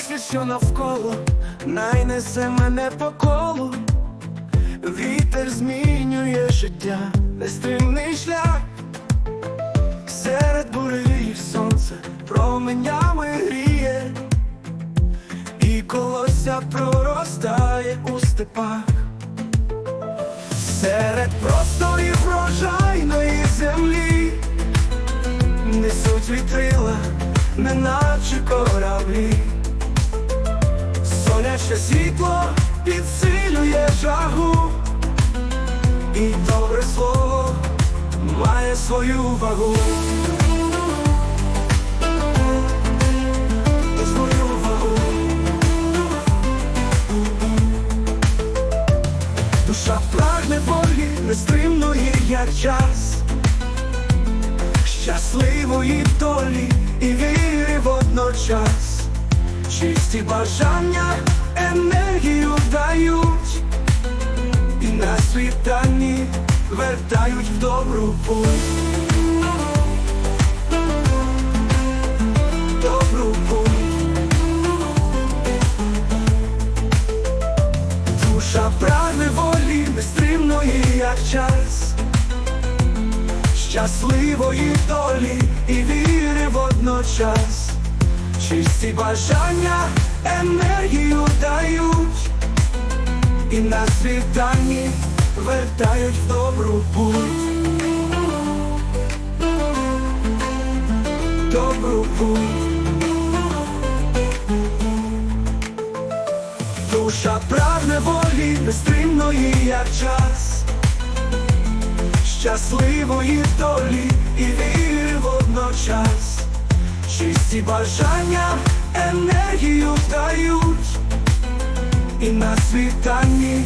що навколо найнесе мене по колу. Вітер змінює життя, нестримний шлях. Серед буревіїв сонце променями гріє, і колося проростає у степах. Серед просторів врожайної землі несуть вітрила, неначе кораблі. Сонячне світло підсилює жагу, і добре слово має свою вагу. Свою вагу. Душа прагне волі, нестримної, як час, щасливої долі чисті бажання енергію дають, і на світанні вертають в добру путь. Добру путь. Душа прагне волі, нестримної, як час, щасливої долі і віри водночас, чисті бажання енергію дають, і на світанні вертають в добру путь. Добру путь. Душа прагне волі, нестримної, як час, щасливої долі і віри водночас, чисті бажання енергію дають, і на світанні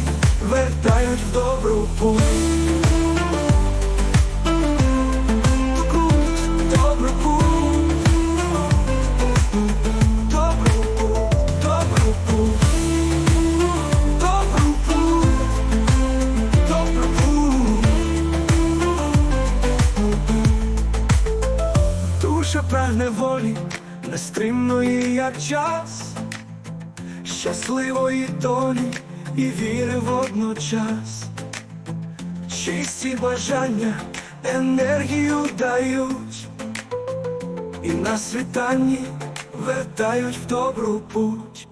вертають в добру путь. Нестримної, як час, щасливої долі і віри водночас, чисті бажання енергію дають, і на світанні вертають в добру путь.